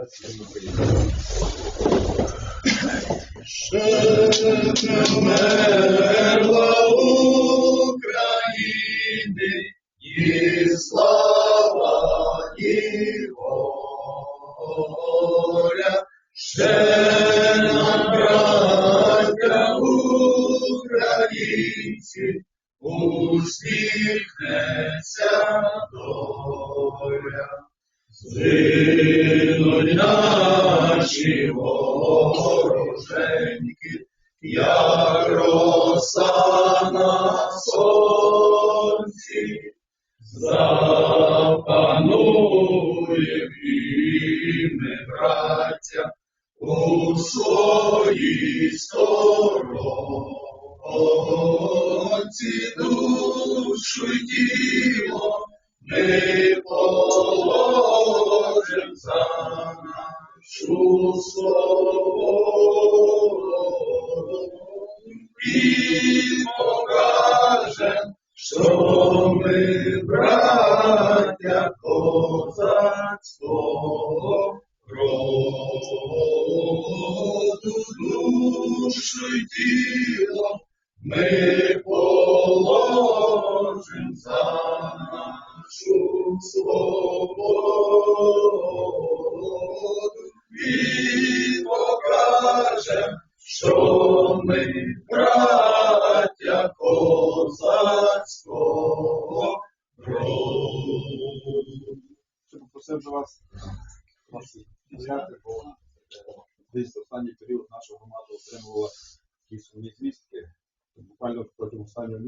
Shalom положим за нашу свободу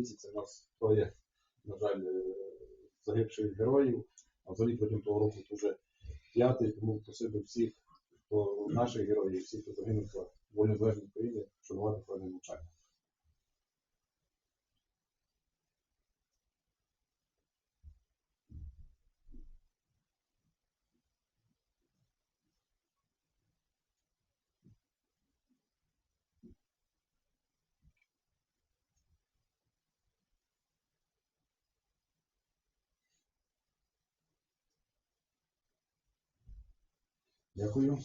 місяця у нас троє, на жаль, е, загибших героїв, а взагалі протягом того року це вже п'ятий, тому просив всіх, хто наших героїв, всіх, хто загинув за волю незалежної України, шанувати хвилину мовчання. Дякую.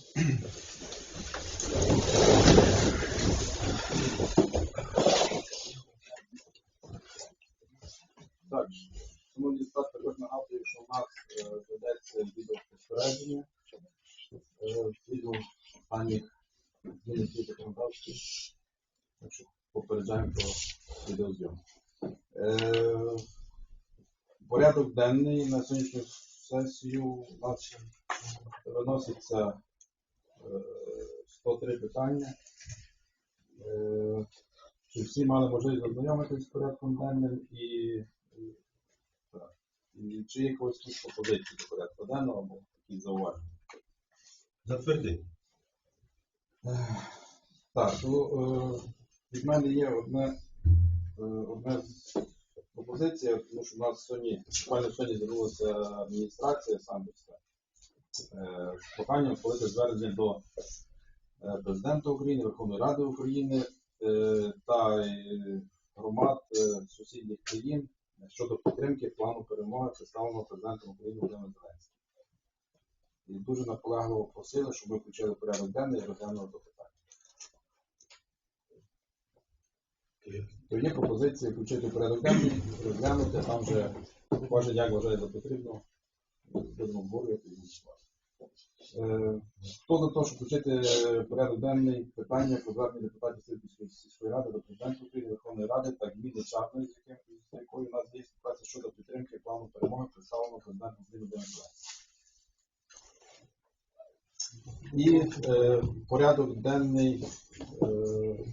Так, шановні депутати, також нагадую, що у нас е, ведеться відеоспостереження е, згідно останніх змін законодавства. Так попереджаємо про відеозйомку. Е, Порядок денний на сьогоднішню сесію у нас виноситься е, 103 питання. Е, Чи всі мали можливість ознайомитися з порядком денним і, так, і чи є якось якісь пропозиції до порядку денного або якісь зауваження? Затверди. Так, ну, е, від мене є одне, е, одне з- пропозиція, тому що в нас сьогодні, буквально сьогодні звернулася адміністрація самбірська е, з проханням схвалити звернення до е, президента України, Верховної Ради України е, та громад сусідніх країн щодо підтримки плану перемоги, представленого президентом України Володимиром Зеленським. І дуже наполегливо просили, щоб ми включили порядок денний і розглянули це питання. То є пропозиція включити порядок денний, розглянути, там вже кожен як вважає за потрібно, будемо обговорювати і Хто за те, щоб включити порядок денний питання про звернення депутатів Сибірської сільської ради до президента України Верховної Ради та Гміни Чарної, з якою у нас є співпраця щодо підтримки плану перемоги, представленого президентом України Зеленським. І е, порядок денний е,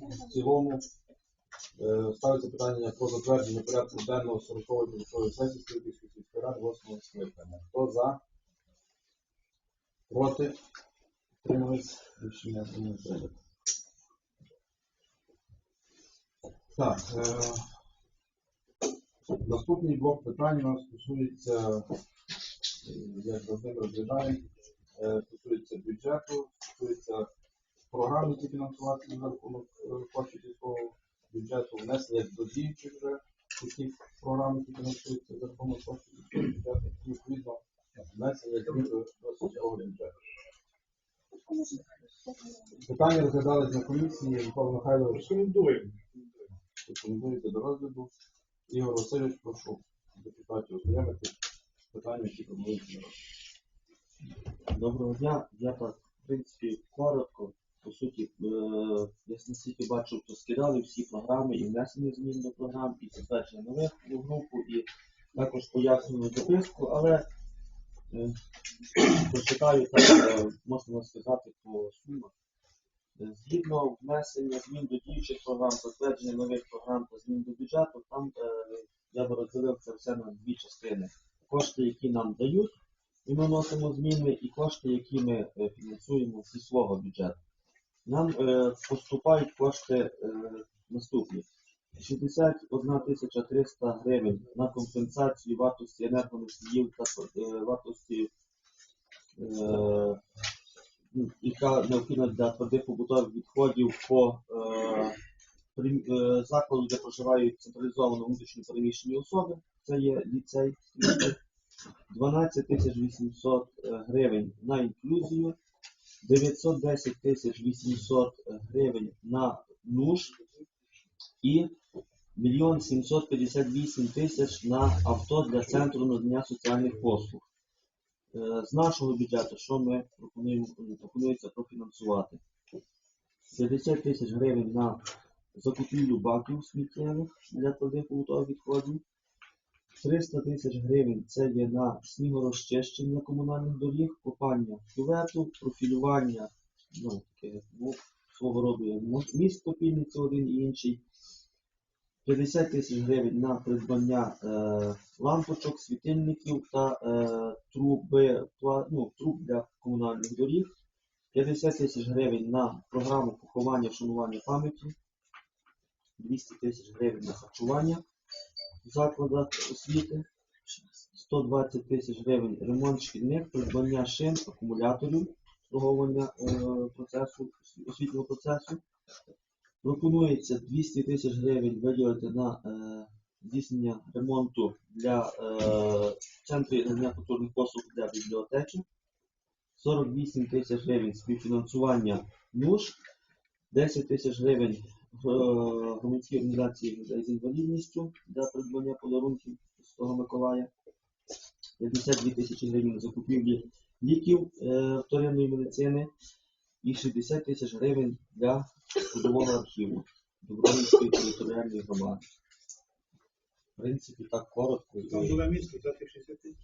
в цілому Е, Ставиться питання про затвердження порядку денного 40-ї сесії Стрілківської сільської ради 8 скликання. Хто за? Проти? Утримались? Рішення не прийнято. Так. Е, наступний блок питань у нас стосується, е, як завжди розглядаємо, е, стосується бюджету, стосується програм, які фінансувати за рахунок коштів сільського бюджету, внесення до діючих вже таких програм, які фінансуються за рахунок коштів сільського бюджету, і відповідно Питання розглядались на комісії. Микола Михайлович Рекомендуємо. рекомендуєте до розгляду. Ігор Васильович, прошу депутатів ознайомити з питаннями, які пропонуються на розгляд. Доброго дня. Я так, в принципі, коротко. По суті, е, я наскільки бачив, то скидали всі програми і внесені змін до програм, і затвердження нових у групу, і також пояснюю дописку, але е, прочитаю так, е, можна сказати, по сумах. Е, Згідно внесення змін до діючих програм, затвердження нових програм та змін до бюджету, там е, я би розділив це все на дві частини. Кошти, які нам дають, і ми вносимо зміни, і кошти, які ми е, фінансуємо зі свого бюджету. Нам е, поступають кошти е, наступні. 61 тисяча 300 гривень на компенсацію вартості енергоносіїв та е, вартості, е, ну, яка необхідна для твердих побутових відходів по е, е, закладу, де проживають централізовано внутрішньо переміщені особи. Це є ліцей. 12 тисяч 800 гривень на інклюзію, 910 тисяч 800 гривень на нуж і 1 758 тисяч на авто для центру надання соціальних послуг. Е, З нашого бюджету, що ми пропонуємо, пропонується профінансувати? 50 тисяч гривень на закупівлю баків сміттєвих для твердих побутових відходів. 300 тисяч гривень це є на снігорозчищення комунальних доріг, копання кювету, профілювання, ну, таке, ну, свого роду є міст Копільниці один і інший. 50 тисяч гривень на придбання е, лампочок, світильників та е, труби, пла- ну, труб для комунальних доріг. 50 тисяч гривень на програму поховання вшанування пам'яті. 200 тисяч гривень на харчування в закладах освіти, 120 тисяч гривень ремонт шкільних, придбання шин, акумуляторів, обслуговування е, процесу, освітнього процесу. Пропонується 200 тисяч гривень виділити на е, здійснення ремонту для е, центру надання культурних послуг для бібліотеки. 48 тисяч гривень співфінансування НУШ, 10 тисяч гривень е, громадській організації з інвалідністю для придбання подарунків Святого Миколая, 52 тисячі гривень закупівлі ліків е, вторинної медицини і 60 тисяч гривень для судового архіву Добровольської територіальної громади. В принципі, так коротко. Там І живе місто, взяти 60 тисяч.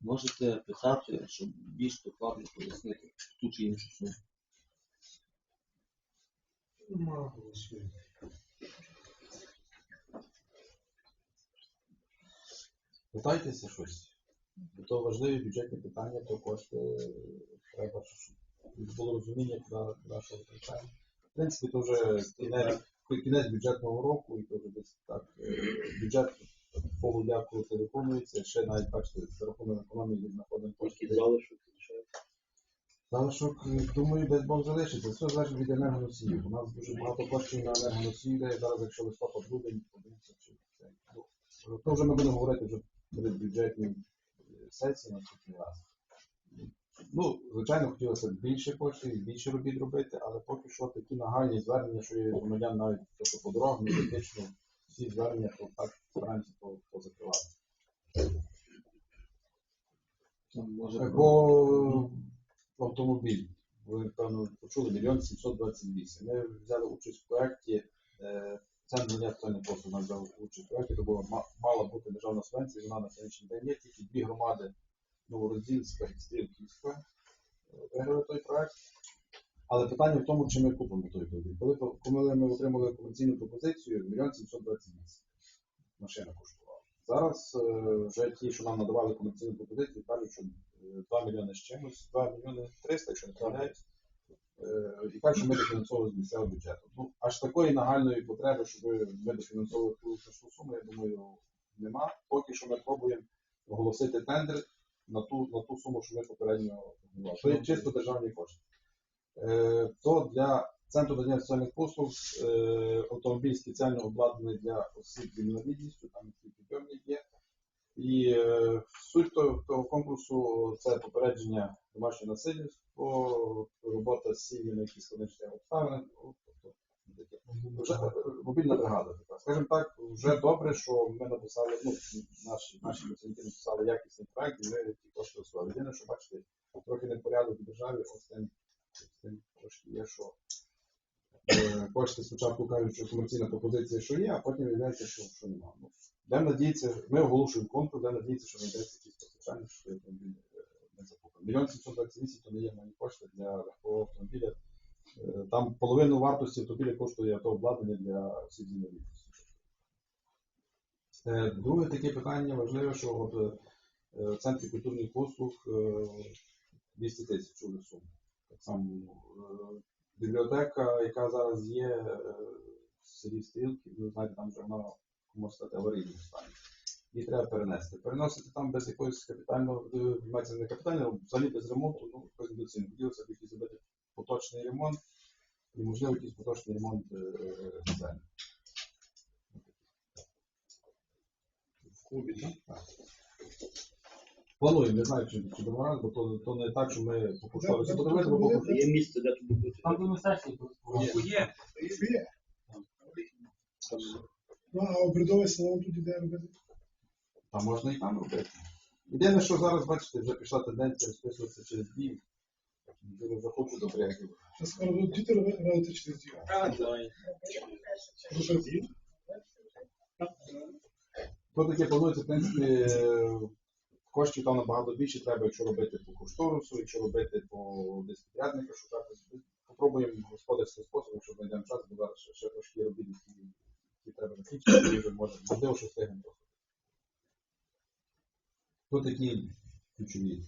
можете писати, щоб більш докладно пояснити ту чи іншу суму. Нема голосів. Питайтеся щось. То важливі бюджетні питання, то кошти треба, було розуміння про нашого витрачання. В принципі, то вже кінець, кінець бюджетного року, і то вже десь так. е, Бюджет Богу дякую, це виконується. Ще навіть бачите, за рахунок економії знаходимо кошти. Залишок, е, думаю, десь Бог залишиться. Все залежить від енергоносіїв. У нас дуже багато коштів на енергоносії йде. Зараз, якщо листопад грудень, подивимося, чи це. Ну, то вже ми будемо говорити вже при бюджетній е, сесії наступний раз. Ну, звичайно, хотілося б більше коштів, більше робіт робити, але поки що такі нагальні звернення, що є громадян навіть що по дорогам, ми фактично всі звернення то так стараємося по- позакривати. Там Е, По автомобіль. Ви, певно, почули, мільйон 728. Ми взяли участь в проєкті, е, Центр надання соціальних послуг нам взяв участь в проєкті, то була, мала бути державна субвенція, вона на сьогоднішній день є, тільки дві громади, Новороздільська і Стрілківська, е, виграли той проєкт. Але питання в тому, чи ми купимо той автомобіль. Коли, коли ми отримали комерційну пропозицію, мільйон 728 машина коштувала. Зараз е, вже ті, що нам надавали комерційну пропозицію, кажуть, що е, 2 мільйони з чимось, 2 мільйони 300, якщо не помиляюсь. Е, І кажуть, що ми дофінансовували з місцевого бюджету. Ну, аж такої нагальної потреби, щоб ми дофінансовували ту суму, я думаю, нема. Поки що ми пробуємо оголосити тендер на ту, на ту суму, що ми попередньо оголосили. Це є чисто державні кошти. Е, То для центру надання соціальних послуг е, автомобіль спеціально обладнаний для осіб з інвалідністю, там які підйомні є. І е, суть того, того конкурсу це попередження домашнього насильства, робота з сім'ями, які складніші обставини. Вже е, мобільна бригада. така. Скажімо так, вже добре, що ми написали, ну, наші, наші працівники написали якісний проект, і ми ті кошти освоїли. Єдине, що бачите, трохи непорядок в державі, ось цим, з цим трошки є, що е, кошти спочатку кажуть, що комерційна пропозиція, що є, а потім виявляється, що, що немає. Ну, Будемо надіятися, ми оголошуємо конкурс, будемо надіятися, що знайдеться якісь постачальник, що автомобіль е, не закупимо. Мільйон 728 то не є мої кошти для легкого автомобіля. Е, Там половину вартості автомобіля коштує то обладнання для з інвалідністю. Е, Друге таке питання важливе, що от, е, в центрі культурних послуг е, 200 тисяч чули суму. Так само бібліотека, яка зараз є в селі Стрілки, ви знаєте, там вже вона можна сказати аварійному стані. Її треба перенести. Переносити там без якоїсь капітального, мається не капітального, взагалі без ремонту, ну, якось недоцільно. Хотілося б якийсь зробити поточний ремонт і, можливо, якийсь поточний ремонт е, е. В клубі, так? Так. Плануємо, не знаю, чи, чи до раз, бо то, то не так, що ми по кошторису Да, подивилися, бо по Є місце, де тобі бути. Там до сесії Є. Є. Ну, а обрядовий салон тут іде робити? Та можна і там робити. Єдине, що зараз, бачите, вже пішла тенденція розписуватися через дію. Захочу до. Це скоро діти робити через дію. Що що дію? То таке планується, в принципі, коштів там набагато більше треба, якщо робити по кошторису, якщо робити по десь підрядника шукати. Попробуємо господарським способом, якщо знайдемо час, бо зараз ще, трошки робіт, які, треба закінчити, і вже може, можливо, що встигнемо трохи. То такі ключові.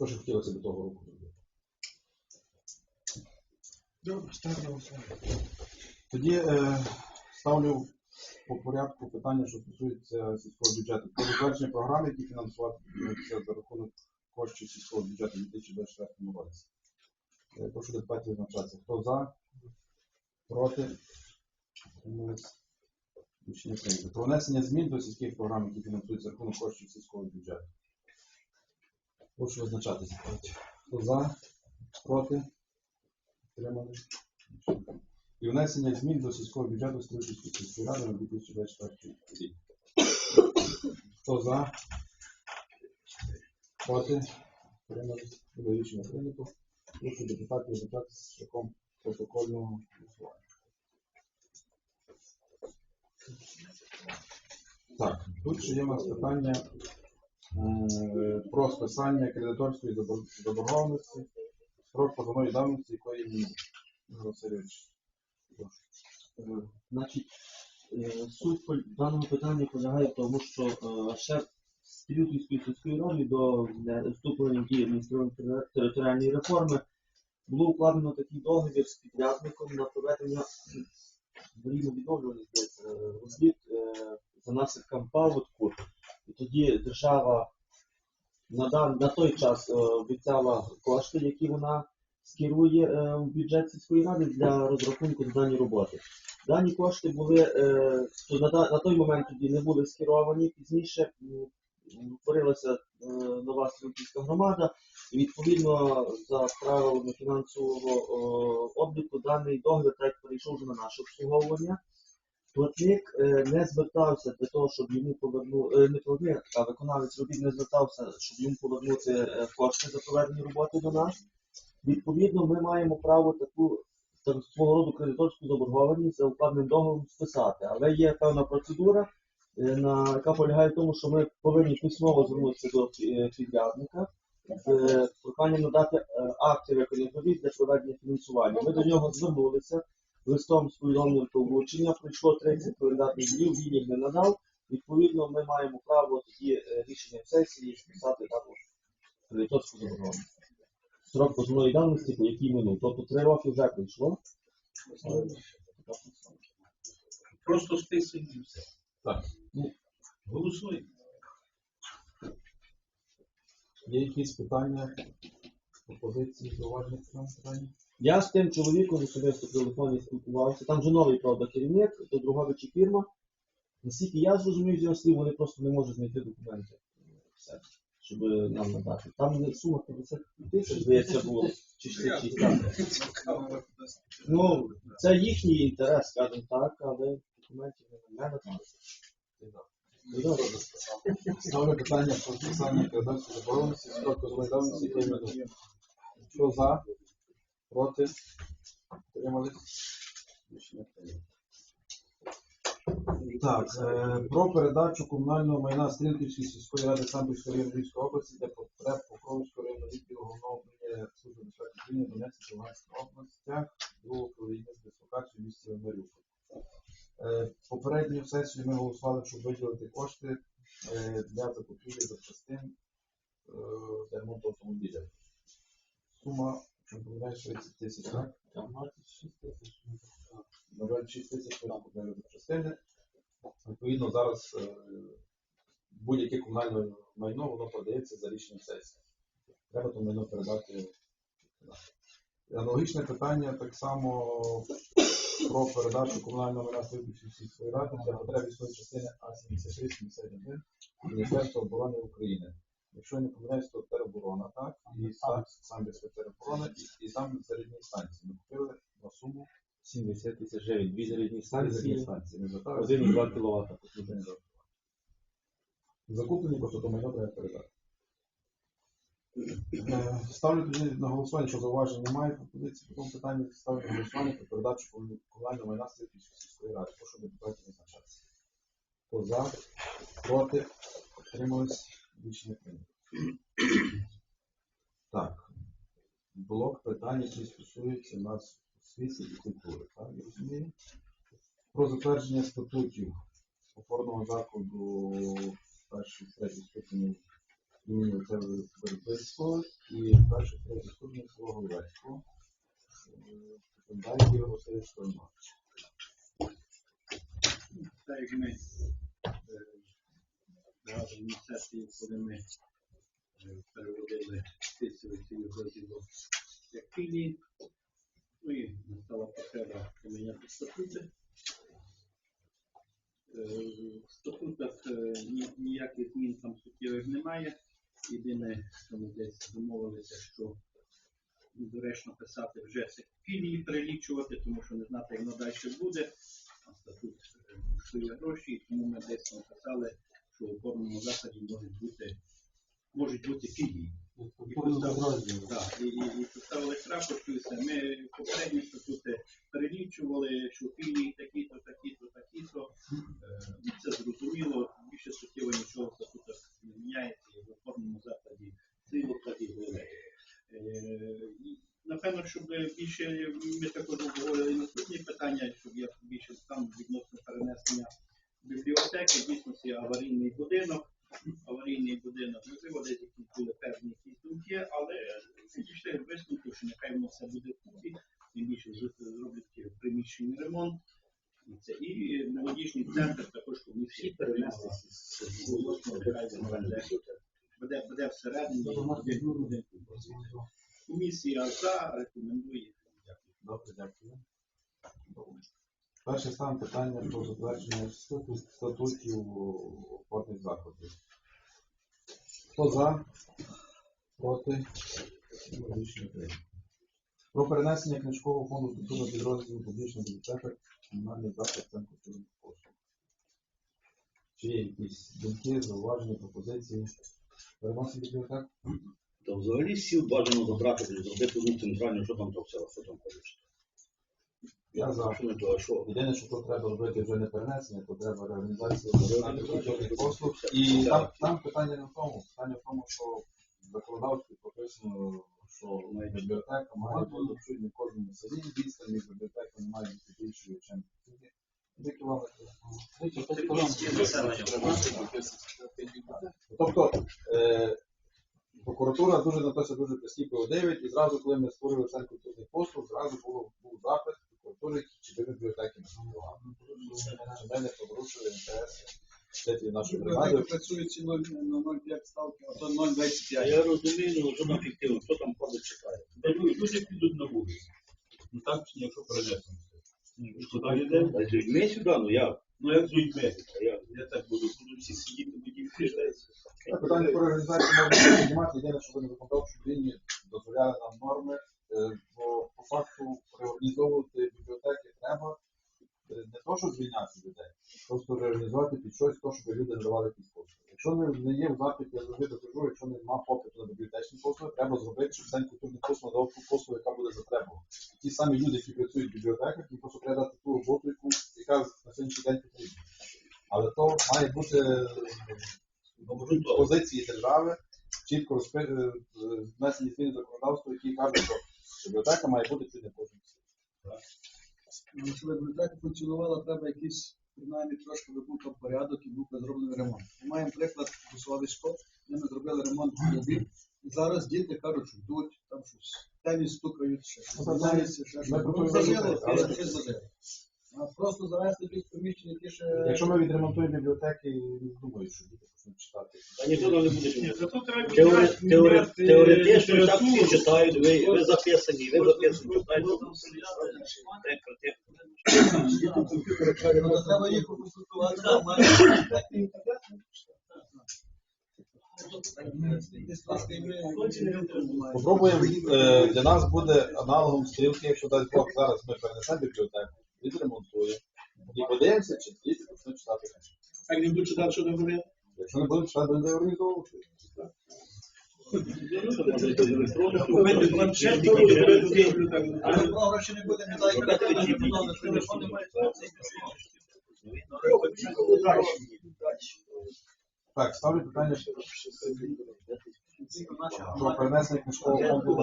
Що ще хотілося до того року зробити. Добре, на голосування. Тоді е, ставлю по порядку питання, що стосується сільського бюджету. Про затвердження програми, які фінансуватимуться за рахунок коштів сільського бюджету у 2024 році. Е, Прошу депутатів визначатися. Хто за? Проти? Рішення прийнято. Про внесення змін до сільських програм, які фінансуються за рахунок коштів сільського бюджету. Прошу визначатися. Хто за? Проти? Утримались? і внесення змін до сільського бюджету Стрижівської сільської ради на 2024 рік. Хто за? Проти? Утримались? Буде рішення прийнято. Прошу депутатів визначатися шляхом протокольного голосування. Так, тут ще є у нас питання про списання кредиторської забор- заборгованості, строк позовної давності, якої ні. Е, Значить, е, суть пол- даного питання полягає в тому, що е, ще з Пілютівської сільської ради до е, вступлення в дію адміністративної територіальної реформи було укладено такий договір з підрядником на проведення аварійно відновлюваних е, робіт е, за наслідком паводку. І тоді держава на, на той час е, обіцяла кошти, які вона скерує е, в бюджет сільської ради для розрахунку дані роботи. Дані кошти були е, на, той момент тоді не були скеровані. Пізніше утворилася е, нова Стрілківська громада, і відповідно за правилами фінансового е, обліку даний договір так перейшов вже на наше обслуговування. Платник е, не звертався для того, щоб йому повернути, не платник, а виконавець робіт не звертався, щоб йому повернути е, кошти за проведені роботи до нас. Відповідно, ми маємо право таку так, свого роду кредиторську заборгованість за укладеним договором списати. Але є певна процедура, е, на, яка полягає в тому, що ми повинні письмово звернутися до е, підрядника з е, проханням надати е, акти виконаних робіт для проведення фінансування. Ми до нього звернулися листом з повідомленням про вручення. Пройшло 30 календарних днів, він їх не надав. Відповідно, ми маємо право тоді е, рішення сесії списати також кредиторську заборгованість срок позовної давності, по якій минув. Тобто три роки вже пройшло. Просто списуємо і все. Так. Ну, голосуй. Є якісь питання, пропозиції, зауваження? Я з тим чоловіком особисто в телефоні спілкувався. Там вже новий правда керівник, то Друговичі фірма. Наскільки я зрозумів з його слів, вони просто не можуть знайти документи. Все. щоб нам надати. Там не сума 50 тисяч, здається, було, чи 60. Ну, це їхній інтерес, скажімо так, але документів не мене там. Ставлю питання про списання передачі забороненості строку злидавності і прийняти. Хто за? Проти? Утримались? Рішення. Так, е, про передачу комунального майна Стрілківської сільської ради Самбірської району області для потреб Покровського району відділу головного управління Служби безпеки України Донецької Луганської областях другого управління з дислокацією в місті Маріуполь. Е, Попередню сесію ми голосували, щоб виділити кошти е, для закупівлі запчастин е, для ремонту автомобіля. Сума, не 30 тисяч, так? Там 26 тисяч. На 26 тисяч ми купили запчастини. Відповідно, зараз е, будь-яке комунальне майно воно продається за рішенням сесії. Треба то майно передати. Аналогічне питання так само про передачу комунального майна Службівської сільської ради для потреб військової частини А-73-71 Міністерства оборони України. Якщо я не помиляюсь, то тероборона, так? І сам, сам тероборона, і, і там зарядні станції. Ми купили на суму 70 тисяч гривень, дві зарядні станції, станції. Ми зверталися. 1,2 кВт. Закуплені, просто то майно треба передати. Е, Ставлю тоді на голосування, що зауважень немає пропозиції по тому питанню. Ставлю на голосування про передачу комуна- комунального майна Стрийської сільської ради. Прошу депутатів визначатися. Хто за, проти, утримались, рішення прийнято. Так. Блок питань, які стосуються нас освіти і культури. Так, я розумію? Про затвердження статутів опорного закладу першої третій ступені імені Вербицького і першої третій ступені свого Головецького. Далі Ігор Васильович Стормак. Так як на сесії, коли ми е, переводили цих розділів як філії, ну і настала потреба поміняти статути. Е, В статутах е, ні- ніяких змін там суттєвих немає. Єдине, що ми десь домовилися, що доречно писати вже філії перелічувати, тому що не знати, як воно далі буде. А статут коштує гроші, тому ми десь написали, що у опорному закладі можуть бути, можуть бути філії. І поставили, крапочку. Ми попередні статути перелічували, що філії такі-то, такі-то, такі-то. Е, Це зрозуміло, більше суттєво нічого в статутах не міняється, і в опорному закладі силу буде. Е, Напевно, щоб більше ми також обговорили наступні питання, щоб я більше там відносно перенесення бібліотеки, дійсно це аварійний будинок, аварійний будинок, можливо, десь якісь були певні якісь думки, але ми дійшли до висновку, що нехай воно все буде в купі, тим більше з- зроблять приміщення ремонт. І це і молодіжний центр також комісії перенести буде, буде всередині будинку будинку. Рекомендує. Дякую. Добре, дякую. Перше стан питання про затвердження стату- статутів опорних закладів. Хто за? Проти? Рішення прийнято. Про перенесення книжкового фонду культурного підрозділу публічного бібліотека комунальний заклад центр культурних послуг. Чи є якісь думки, зауваження, пропозиції? Переносимо бібліотеку? Та взагалі сіл бажано забрати, зробити одну центральну, що там то все, що там хочеш. Я за. Що не то, а що? Єдине, що тут треба робити вже не перенесення, то треба реорганізація виконання культурних послуг. І там, там питання не в тому. Питання в тому, що в законодавстві прописано, що бібліотека має бути чуть не в кожному селі відстані, бібліотека не має бути більшою, ніж дві кілометри. Тобто е, прокуратура дуже на це дуже прискіпливо дивить, і зразу, коли ми створили центр культурних послуг, зразу було, був запит прокуратури, чи ви бібліотеки. Чи ми не порушили інтереси жителів нашої громади. працює ці на 0,5 ставки, а то 0,25. я розумію, що там фіктивно, хто там ходить чекає. Люди, люди підуть на вулицю. Ну так чи ні, якщо перенесемо. Йде? Та з людьми сюди, ну як? Ну як з людьми, я, я так буду, буду всі сидіти, будуть приїжджаються. Питання про організацію можна піднімати, єдине, що ви не законодавчі рівні дозволяли нам норми, е, бо по факту реорганізовувати бібліотеки треба е, не то, щоб звільняти людей, просто реорганізувати під щось, то, щоб люди надавали якісь послуги. Якщо не, є в запиті, я завжди докажу, якщо немає попиту на бібліотечні послуги, треба зробити, щоб цей культурний послуг надав ту послугу, яка буде затребувана. Ті самі люди, які працюють в бібліотеках, їм просто треба дати ту роботу, яка на сьогоднішній день потрібна. Але то має бути е, позиції держави, чітко е, внесені зміни законодавства, які кажуть, що бібліотека має бути чуть не кожен. Щоб бібліотека функціонувала, треба якийсь, принаймні, трошки би порядок і був зроблений ремонт. Ми маємо приклад Гусовисько, де ми зробили ремонт робіт. І зараз діти кажуть, що йдуть, там щось, теніс стукають, ще щось, Ну, ще щось. Ну, зажило, зажило. Просто завести якісь приміщення, які ще... Якщо ми відремонтуємо бібліотеки, думаю, що діти читати. Та там не буде Ні, читати. зато треба Теори- міняти- теори- міняти Теоретично так всі літературу. читають, ви, ви записані, ви записані. Ну, то треба їх консультувати. Попробуємо, е, для нас буде аналогом стрілки, якщо дасть Бог зараз ми перенесемо бібліотеку, відремонтуємо. І подивимося, чи діти почнуть читати. А як не будуть читати, що там робити? Якщо не будуть читати, будемо організовувати. Але про гроші не буде, не дай телефони, телефони мають. Так, ставлю питання про перенесення книжкового фонду.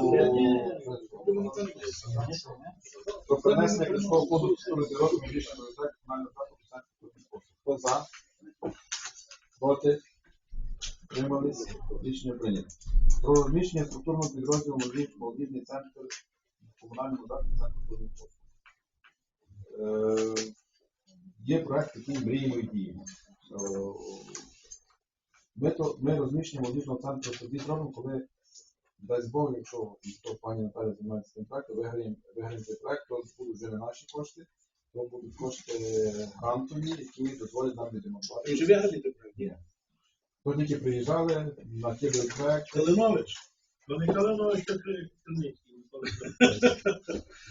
Про перенесення книжкового фонду дорослих медичних бібліотек комунального закладу. Хто за? Проти? Тримались? Рішення прийнято. Про розміщення структурного підрозділу молодіж- молодіжний центр в комунальному закладі центру послуг. Е, Є проект, який мріємо і діємо. Е, Ми, то, ми розміщення молодіжного центру тоді зробимо, коли дасть Бог, якщо то пані Наталя займається цим проектом, виграємо, виграємо цей проект, то будуть вже не наші кошти, то будуть кошти грантові, які дозволять нам відремонтувати. І вже вигадати проект. То тільки приїжджали, накидали проект. Калинович? То не Калинович, то Криницький.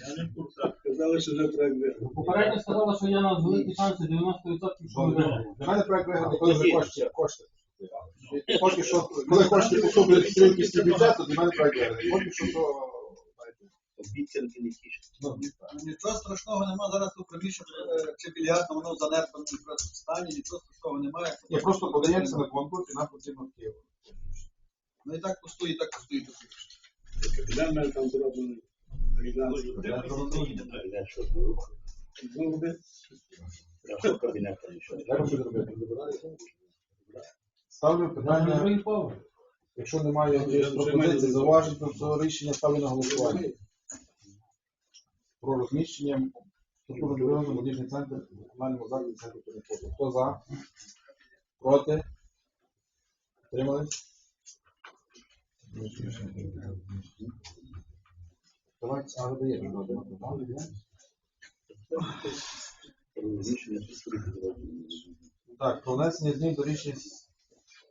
Я не в курсах. Казали, що вже проект вигадали. Попередньо сказали, що є на великі шанси 90% що ми. Для мене проект виграний, коли вже кошти. кошти. Поки що, коли кошти поступлять в кількості бюджету, для мене проект виграний. Поки що, то, Обіцянки не. Ну. Ну, Нічого страшного немає зараз тут приміщення е, чи більярдно, воно в занедбаному стані, нічого страшного немає. Ні, просто подаємося на конкурс, і нам потрібно Київ. Ну і так пустує, і так пустує. Капітан мене там зроблений. Я що, ну, я робити. Ставлю питання, якщо немає пропозицій, зауважень, то цього рішення ставлю на голосування. Про розміщення структурно підрозділу молодіжний центр в комунальному закладі центру культурних. Хто за? Проти? Утримались? Давайте, а ви даєте до одного питання, Розміщення структури підрозділів. Так, про внесення змін до рішення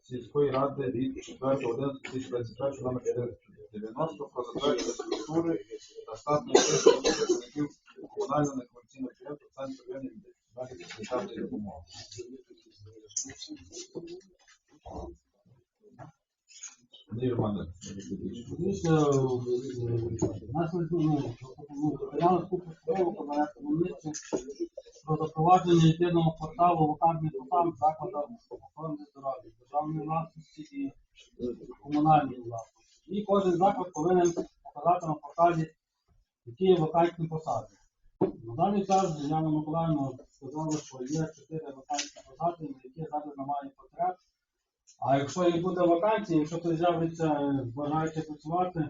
сільської ради від 4.11.2021 номер 490 про структури та штатної чисельності працівників комунального некомерційного підприємства Центр первинної медико санітарної допомоги. Нас ну, таку постанову Кабінету про запровадження єдиного порталу вакантних посад в закладах охорони здоров'я, державної власності і комунальної власності. І кожен заклад повинен показати на порталі, які є вакантні посади. На даний час Яна Миколаївна сказала, що є чотири вакантні посади, на які зараз немає потреб. А якщо їх буде вакансія, якщо хтось з'явиться бажаючи працювати,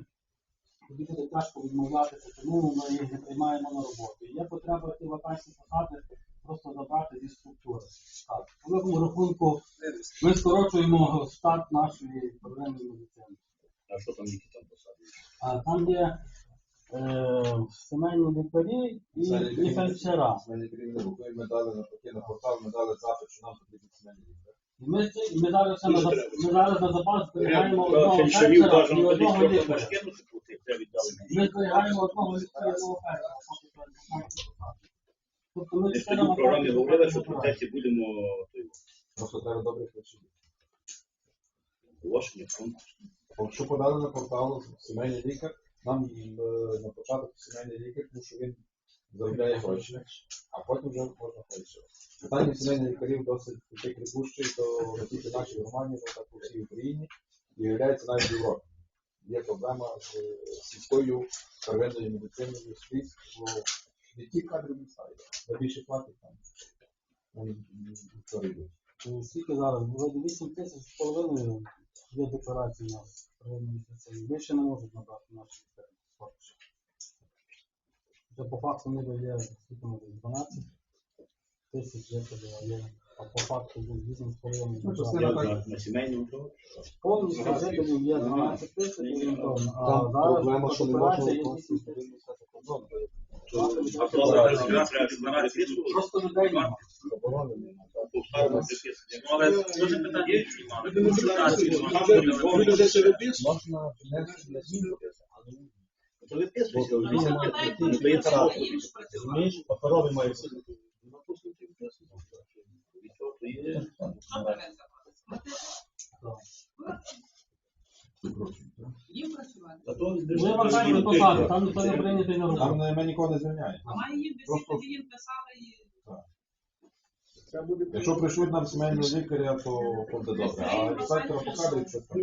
тоді буде тяжко відмовлятися, тому ми їх не приймаємо на роботу. Є потреба ті вакансії посади просто забрати зі структури. Так. По великому рахунку ми скорочуємо штат нашої первинної медицини. А що там які там посади? А там є е, сімейні лікарі і, і фельдшера. Сімейні лікарі не. Ми дали на навпаки на портал, ми дали запит, що нам потрібні сімейні лікарі. І Ми, ці- ми зараз ще на, Дуже зап- ми зараз на запас зберігаємо одного фельдшерів фельдшера і бажано тоді одного трохи лікаря. розкинути, бо ти треба віддали. Ми зберігаємо одного лікаря і одного фельдшера. поки. Тобто ми Ми ж тоді в програмі говорили, що в процесі будемо той, Просто треба добре фельдшерів. оголошення фонд. Якщо подали на портал сімейний лікар, нам е, на початок сімейний лікар, тому що він заробляє гроші, а потім вже можна фельдшера. Питання сімейних лікарів досить крикуще, то не тільки нашій громаді, але так по всій Україні і являється навіть Європі. Є проблема з е, сільською первинною медициною скрізь, бо не ті кадри не ставлять. За більше платять там. Йдуть. Е, Скільки зараз? Вроді 8 тисяч з половиною є декларації на первинній медицині. Більше не можуть набрати наші поки. Це по факту ніби є скільки може 12 тисяч є а є. А по факту десь 8 з. Ну, набрали. на, на сімейному то. Повністю жителів є 12 тисяч а зараз проблема, що не можна операція є 8 тисяч. Просто людей немає. Заборонено. Повторно. Але дуже питання Можна Ну, розумієш, паперовий має бути. Їм працювати. Там ніхто не прийнятий на Там роботу. не- ми нікого не звільняємо. А має їм Просто- їм писали і Якщо прийшлють нам сімейного лікаря, то буде добре. А інспектора покажуть, що там.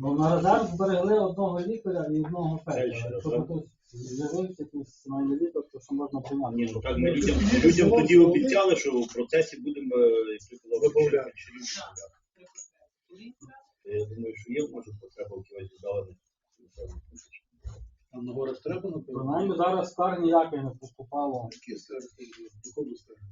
Ну, на резерв зберегли одного лікаря і одного фельдшера. Якщо хтось з'явився якийсь сімейний лікар, то що можна прийняти. Ні, ну так ми людям, людям тоді обіцяли, що в процесі будемо вибавляти. Я думаю, що є, може, в кількох віддалених. А на горах треба, напевно? Принаймні зараз скарг ніякої не поступало. Які скарги? Доходу скарги.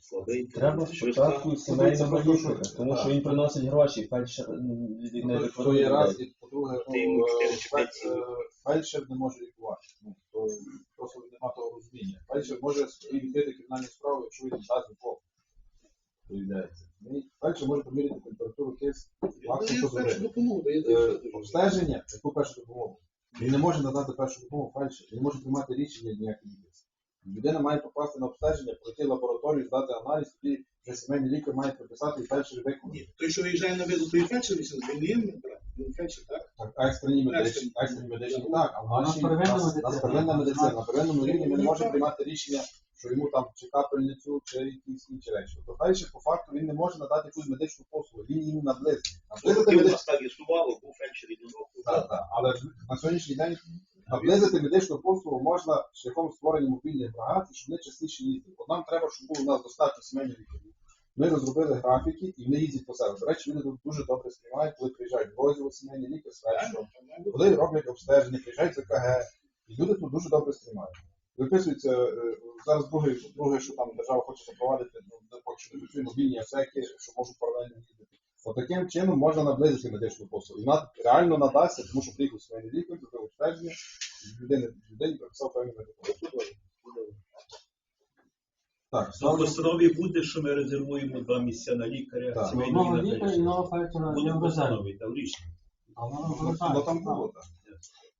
Слабий. Треба спочатку сімейного лікаря, тому що він приносить гроші, фельдшер м, не Ну, То є декларує. раз, і по-друге, Ти йому ну, чотири е, чи п'ять фель- е, фельдшер не може лікувати. Ну, то просто нема того розуміння. Фельдшер може собі відкрити кримінальну справу, якщо він дасть нікого. Виявляється. Ну, і Фельдшер може поміряти температуру, тиск, максимум, що зробити. допомогу, дає Е, Обстеження, яку першу допомогу. Він не може надати першу допомогу фельдшер, він не може приймати рішення ніякі лікарські. Людина має попасти на обстеження, пройти лабораторію, здати аналіз, тоді вже сімейний лікар має прописати і фельдшер виконує. Ні, той, що виїжджає на виду, той фельдшер, він не є. Він фельдшер, так? Так, екстрені медичні, екстрені медичні, так, а в нас нашій нас- медицина. нас первинна медицина. На первинному рівні ми не можемо приймати рішення, що йому там чи капельницю, чи якісь інші речі. То фельдшер, по факту, він не може надати якусь медичну послугу, він їм наблизить. Наблизити медичну так існувало, був фельдшер і так, так. Але на сьогоднішній день наблизити медичну послугу можна шляхом створення мобільних бригад, щоб вони частіше їздили. От нам треба, щоб було у нас достатньо сімейних лікарів. Ми розробили графіки і вони їздять по себе. До речі, вони тут дуже добре сприймають, коли приїжджають в розділ лікар, фельдшером, коли роблять обстеження, приїжджають з ЕКГ, і люди тут дуже добре сприймають. Виписується е, зараз друге, друге, що там держава хоче запровадити, ну поки що не працює мобільні аптеки, що можуть паралельно їздити. Отаким чином можна наблизити медичну послугу. І вона реально надасться, тому що приїхав сімейний лікар, зробив обстеження, і людини, людині прописав певні медикаменти. Так, В ставлю. постанові буде, що ми резервуємо два місця на лікаря, Так. Одного і на лікаря і фельдшера Буде є в там рішення. А воно Ну, там було, так.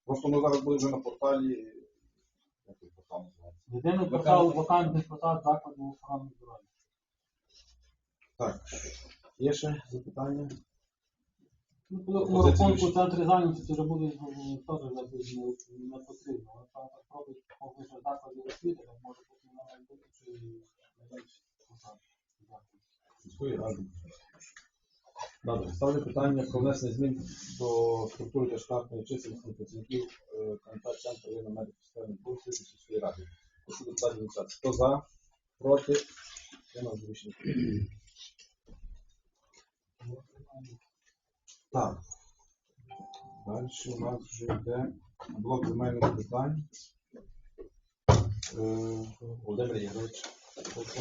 Просто воно зараз буде вже на порталі. Як той портал називається? Єдиний портал вакантних посад закладів охорони здоров'я. Так, є ще запитання? Ну, по великому Пропозиції рахунку ще? центрі зайнятості вже буде ну, теж не, не потрібно. Але там так робить поки що закладів освіти, так може бути на майбутнє чи посади. Дякую. Сільської ради. Добре, ставлю питання про внесення змін до структури та штатної чисельності працівників е, КНП центру районної медико-соціальної послуги сільської ради. Прошу депутатів голосувати. Хто за, проти, Тримав рішення. Так. Далі у нас вже йде блок земельних питань. Е, Володимир Ігорович. прошу.